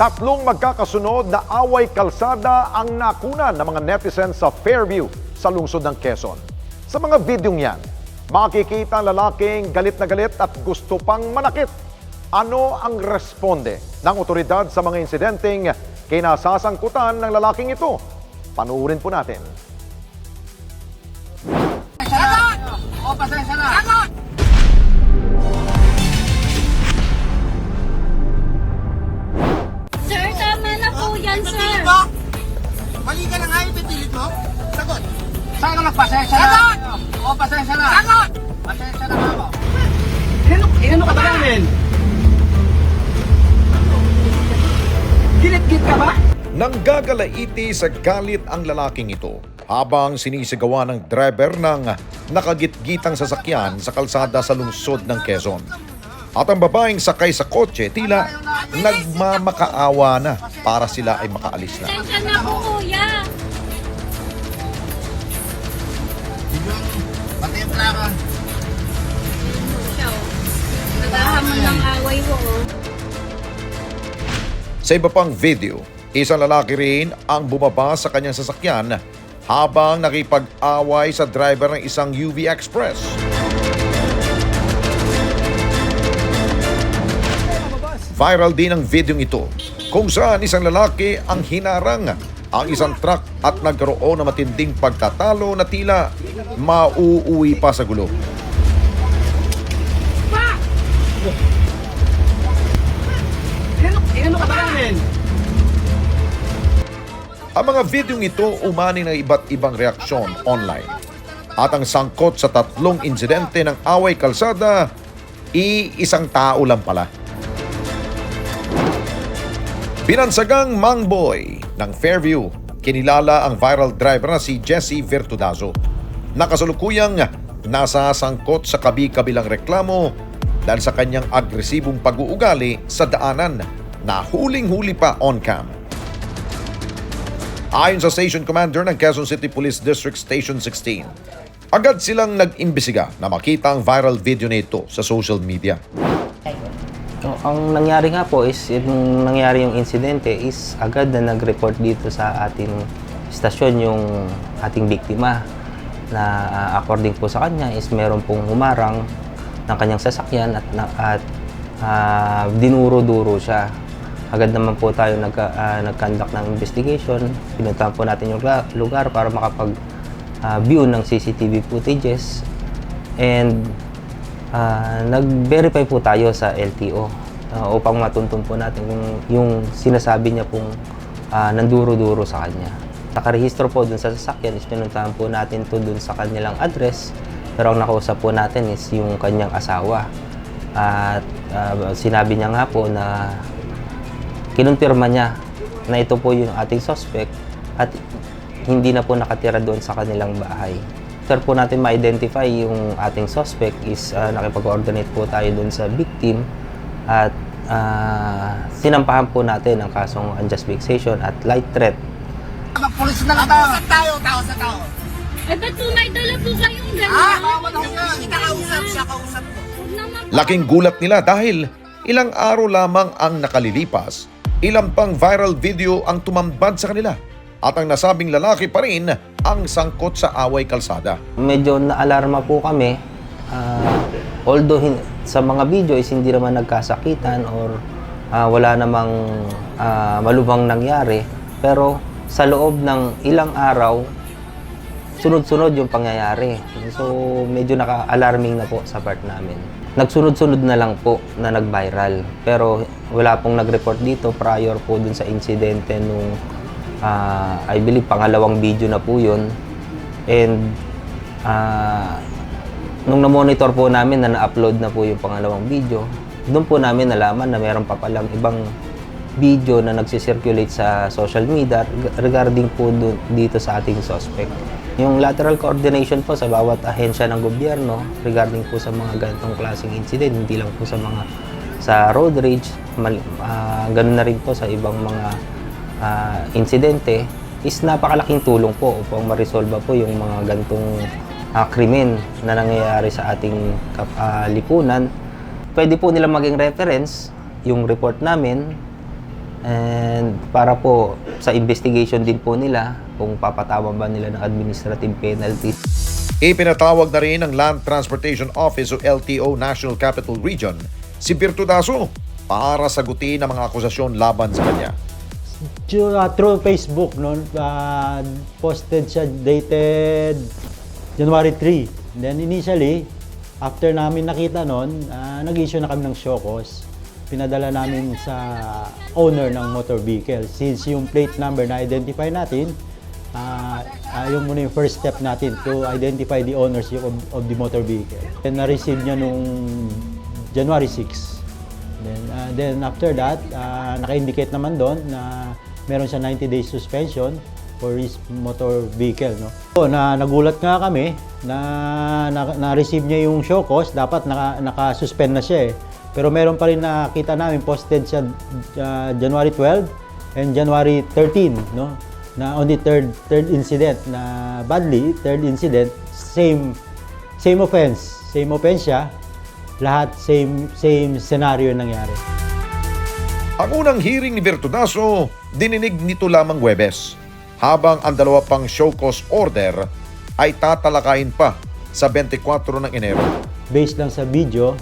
Tatlong magkakasunod na away kalsada ang nakunan ng mga netizens sa Fairview sa lungsod ng Quezon. Sa mga videong yan, makikita ang lalaking galit na galit at gusto pang manakit. Ano ang responde ng otoridad sa mga insidenteng kinasasangkutan ng lalaking ito? Panuurin po natin. Sagot! O, pasensya na. Sagot! Saan ka magpasensya na? Sagot! O, pasensya na. Sagot! Pasensya na ako. Inano, inano ka ba namin? Gilid-gilid ka ba? Nanggagalaiti sa galit ang lalaking ito habang sinisigawa ng driver ng nakagitgitang sasakyan sa kalsada sa lungsod ng Quezon. At ang babaeng sakay sa kotse tila nagmamakaawa na para sila ay makaalis na. Po, kuya. Ng away ko, oh. Sa iba pang video, isang lalaki rin ang bumaba sa kanyang sasakyan habang nakipag-away sa driver ng isang UV Express. Viral din ang video ito kung saan isang lalaki ang hinarang ang isang truck at nagkaroon ng matinding pagtatalo na tila mauuwi pa sa gulo. Inano, inano ka ba namin? Ang mga videong ito umani ng iba't ibang reaksyon online. At ang sangkot sa tatlong insidente ng away kalsada, iisang tao lang pala. Binansagang Mangboy ng Fairview, kinilala ang viral driver na si Jesse Virtudazo. Nakasalukuyang nasa sangkot sa kabi-kabilang reklamo dahil sa kanyang agresibong pag-uugali sa daanan na huling-huli pa on cam. Ayon sa Station Commander ng Quezon City Police District Station 16, agad silang nag-imbisiga na makita ang viral video nito sa social media. Ang- Ang nangyari nga po is, yung nangyari yung insidente is agad na nag-report dito sa ating istasyon yung ating biktima na ah, according po sa kanya is meron pong humarang ng kanyang sasakyan at, na, at ah, dinuro-duro siya. Agad naman po tayo nag, ah, nag-conduct ng investigation. Pinuntahan po natin yung lugar, para makapag-view ng CCTV footages. And Ah, nag-verify po tayo sa LTO ah, upang matuntun po natin kung yung sinasabi niya pong ah, nanduro-duro sa kanya. Nakarehistro po dun sa sasakyan is pinuntahan po natin to dun sa kanilang address pero ang nakausap po natin is yung kanyang asawa. At ah, sinabi niya nga po na kinumpirma niya na ito po yung ating suspect at hindi na po nakatira doon sa kanilang bahay. After po natin ma-identify yung ating suspect is uh, nakipag-coordinate po tayo doon sa victim at ah, sinampahan po natin ang kasong unjust vexation at light threat Magpulis na lang tayo. Tao sa tao, tao sa tao. Eh, ba't po may dala po kayong Ah, gano'n? bawal ako yan. Kita kausap, siya kausap ko. Laking gulat nila dahil ilang araw lamang ang nakalilipas, ilang pang viral video ang tumambad sa kanila at ang nasabing lalaki pa rin ang sangkot sa away kalsada. medyo naalarma po kami. Ah, although hin- sa mga video is hindi naman nagkasakitan or ah, wala namang ah, malubhang nangyari. Pero sa loob ng ilang araw, sunod-sunod yung pangyayari. So medyo naka-alarming na po sa part namin. Nagsunod-sunod na lang po na nag-viral. Pero wala pong nag-report dito prior po dun sa insidente nung ah, I believe pangalawang video na po yun. And ah, nung na-monitor po namin na na-upload na po yung pangalawang video, doon po namin nalaman na meron pa palang ibang video na nagsisirculate sa social media reg- regarding po dun, dito sa ating suspect. Yung lateral coordination po sa bawat ahensya ng gobyerno regarding po sa mga ganitong klaseng incident, hindi lang po sa mga sa road rage, mal, ah, ganun na rin po sa ibang mga ah, insidente is napakalaking tulong po upang ma-resolve po yung mga gantong ah, krimen na nangyayari sa ating ah, lipunan. Pwede po nila maging reference yung report namin And para po sa investigation din po nila kung papatama ba nila ng administrative penalty. Ipinatawag na rin ng Land Transportation Office o LTO National Capital Region si Virtudaso para sagutin ang mga akusasyon laban sa kanya. Through, uh, through Facebook, no, uh, posted siya dated January 3. Then initially, after namin nakita nun, uh, nag-issue na kami ng show cause. Pinadala namin sa owner ng motor vehicle. Since yung plate number na identify natin, uh, uh, yung muna yung first step natin to identify the ownership of, of the motor vehicle. And na-receive niya nung January 6. Then, uh, then after that, uh, naka-indicate naman doon na meron siya 90 days suspension for his motor vehicle. No? So, na, nagulat nga kami na, na, na-receive niya yung show cause, dapat naka, naka-suspend na siya eh. Pero meron pa rin nakita namin, posted siya uh, January 12 and January 13, no? Na on the third third incident na badly, third incident, same same offense, same offense siya, lahat same same scenario nangyari. Ang unang hearing ni Virtudaso, dininig nito lamang Webes, habang ang dalawa pang show cause order ay tatalakayin pa sa 24 ng Enero. Based lang sa video,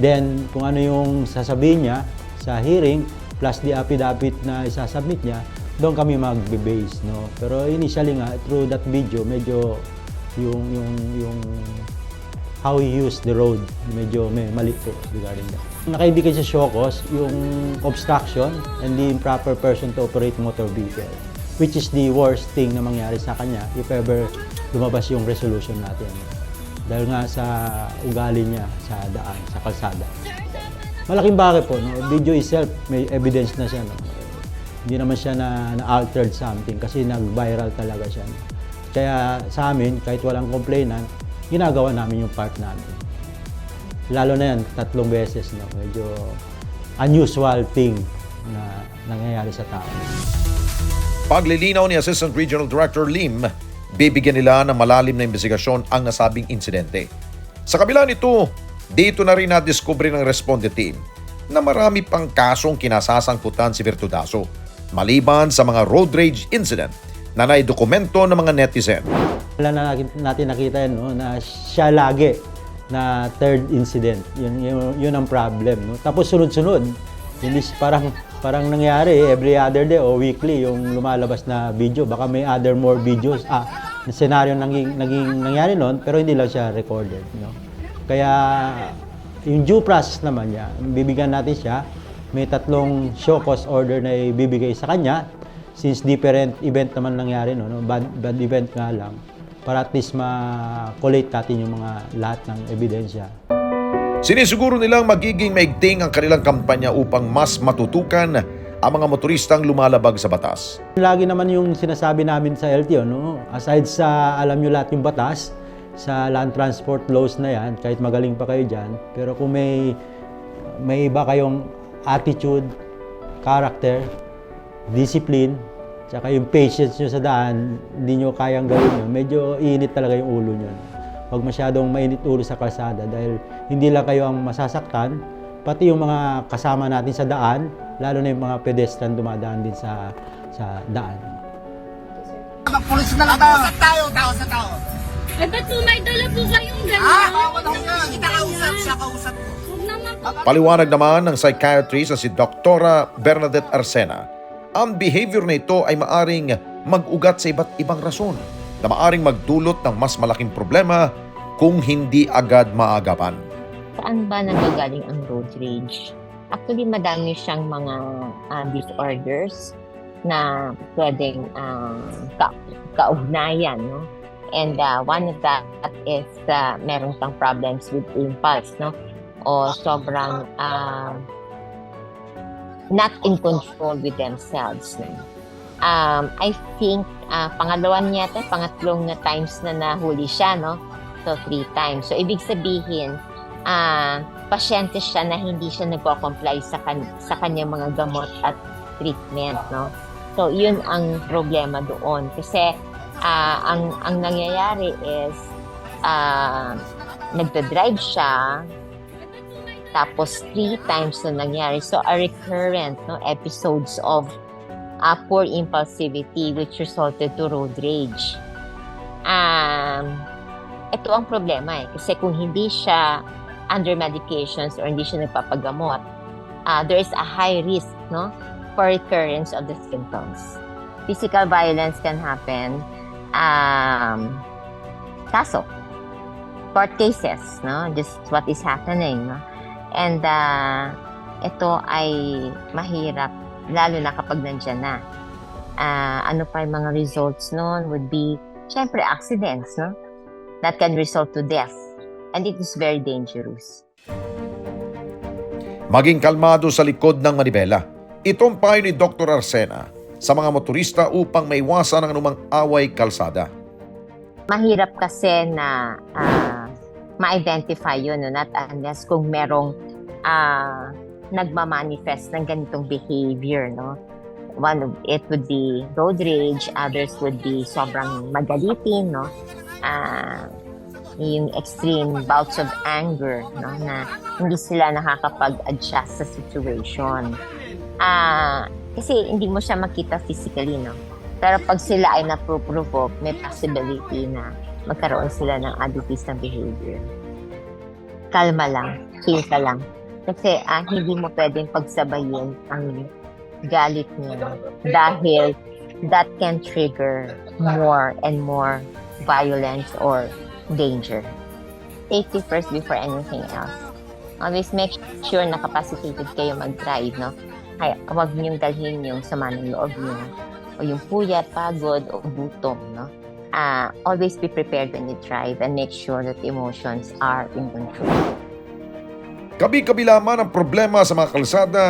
then kung ano yung sasabihin niya sa hearing, plus the affidavit na isasubmit niya, doon kami magbe-base, no. Pero initially nga through that video, medyo yung yung yung how he used the road, medyo may mali po regarding that. Nakaibigay sa Shokos yung obstruction and the improper person to operate motor vehicle, which is the worst thing na mangyari sa kanya if ever lumabas yung resolution natin. Dahil nga sa ugali niya sa daan, sa kalsada. Malaking bagay po, no? video itself, may evidence na siya. No? Hindi naman siya na, na-altered something kasi nag-viral talaga siya. No? Kaya sa amin, kahit walang complainant, ginagawa namin yung part namin. Lalo na yan, tatlong beses, no? medyo unusual thing na nangyayari sa tao. Paglilinaw ni Assistant Regional Director Lim, bibigyan nila ng malalim na investigasyon ang nasabing insidente. Sa kabila nito, dito na rin na-discover ng responde team na marami pang kasong kinasasangkutan si Virtudaso maliban sa mga road rage incident na naidokumento ng mga netizen. Wala na natin- nakita yan, no, na siya lagi na third incident. Yun, yun, yun ang problem. No? Tapos sunod-sunod. Hindi parang, parang nangyari every other day o weekly yung lumalabas na video. Baka may other more videos. Ah, na scenario naging, naging nangyari noon pero hindi lang siya recorded. No? Kaya yung due process naman niya, bibigyan natin siya. May tatlong show cause order na ibibigay sa kanya since different event naman nangyari, no, no? Bad, bad event nga lang, para at least ma-collate natin yung mga lahat ng ebidensya. Sinisiguro nilang magiging maigting ang kanilang kampanya upang mas matutukan ang mga motoristang lumalabag sa batas. Lagi naman yung sinasabi namin sa LTO, no? aside sa alam nyo lahat yung batas, sa land transport laws na yan, kahit magaling pa kayo dyan, pero kung may, may iba kayong attitude, character, discipline, tsaka yung patience nyo sa daan, hindi nyo kayang gawin yun, medyo init talaga yung ulo nyo. Huwag masyadong mainit ulo sa kalsada dahil hindi lang kayo ang masasaktan, pati yung mga kasama natin sa daan, lalo na yung mga pedestrian dumadaan din sa sa daan. Magpulis na lang tayo. Tao sa tao, tao sa tao. Eh, ba't po may dala po kayong ganyan? Ah, wala ko yan. Kita kausap, siya kausap ko. Huwag naman po. Paliwanag naman ng psychiatrist na si Dr. Bernadette Arsena, ang behavior na ito ay maaring mag-ugat sa iba't ibang rason na maaring magdulot ng mas malaking problema kung hindi agad maagapan. Saan ba nanggagaling ang road rage? Actually, madami siyang mga ah, disorders na pwedeng ah, ka- kaugnayan, no? And ah, one of that is uh, meron siyang problems with impulse, no? O sobrang ah, not in control with themselves, no? Um, I think ah, pangalawa niya ito, pangatlong na times na nahuli siya, no? So, three times. So, ibig sabihin, ah pasyente siya na hindi siya nagko-comply sa, kan- sa kanyang mga gamot at treatment, no? So, yun ang problema doon. Kasi, ah ang, ang nangyayari is, ah nagda-drive siya, Tapos three times na nangyari. So a recurrent no, episodes of uh, poor impulsivity which resulted to road rage. Um, ito ang problema eh. Kasi kung hindi siya under medications or hindi siya nagpapagamot, uh, there is a high risk no, for recurrence of the symptoms. Physical violence can happen. Um, kaso, court cases, no? Just what is happening, no? And uh, ito ay mahirap, lalo na kapag nandyan na. Ah, ano pa yung mga results noon would be, syempre, accidents, no? That can result to death. And it is very dangerous. Maging kalmado sa likod ng manibela. Itong payo ni Dr. Arsena sa mga motorista upang maiwasan ang anumang away kalsada. mahirap kasi na ah, ma-identify yun, no? not unless kung merong ah, nagmamanifest ng ganitong behavior, no? One of it would be road rage, others would be sobrang magalitin, no? Ah, yung extreme bouts of anger, no? Na hindi sila nakakapag-adjust sa situation. Ah, kasi hindi mo siya makita physically, no? Pero pag sila ay naproprovoke, may possibility na magkaroon sila ng na behavior. Kalma lang, chill ka lang. Kasi ah, hindi mo pwedeng pagsabayin ang galit niya dahil that can trigger more and more violence or danger. Safety first before anything else. Always make sure na capacitated kayo mag-drive, no? Kaya huwag niyong dalhin yung sama ng loob niyo o yung puyat, pagod, o gutom, no? Ah, always be prepared when you drive and make sure that emotions are in control. Kabi-kabila man ang problema sa mga kalsada,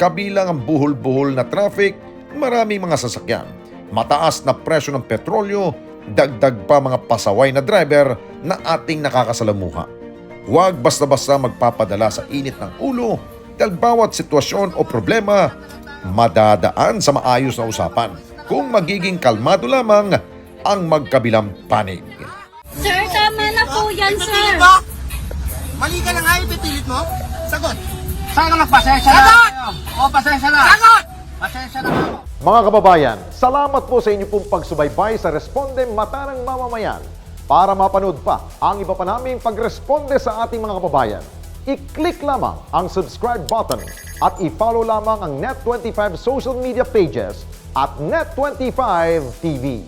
kabilang ang buhol-buhol na traffic, maraming mga sasakyan, mataas na presyo ng petrolyo, dagdag pa mga pasaway na driver na ating nakakasalamuha. Huwag basta-basta magpapadala sa init ng ulo dahil bawat sitwasyon o problema madadaan sa maayos na usapan kung magiging kalmado lamang ang magkabilang panig. Sir, tama na po yan, sir. Mo? Mali ka na nga, ipipilit mo? Sagot. Saan ka magpasensya na? Sagot! O, pasensya na. Sagot! Pasensya na ako. Mga kababayan, salamat po sa inyo pong pagsubaybay sa Responde Mata ng Mamamayan. Para mapanood pa ang iba pa naming pagresponde sa ating mga kababayan, i-click lamang ang subscribe button at i-follow lamang ang Net25 social media pages at Net25 TV.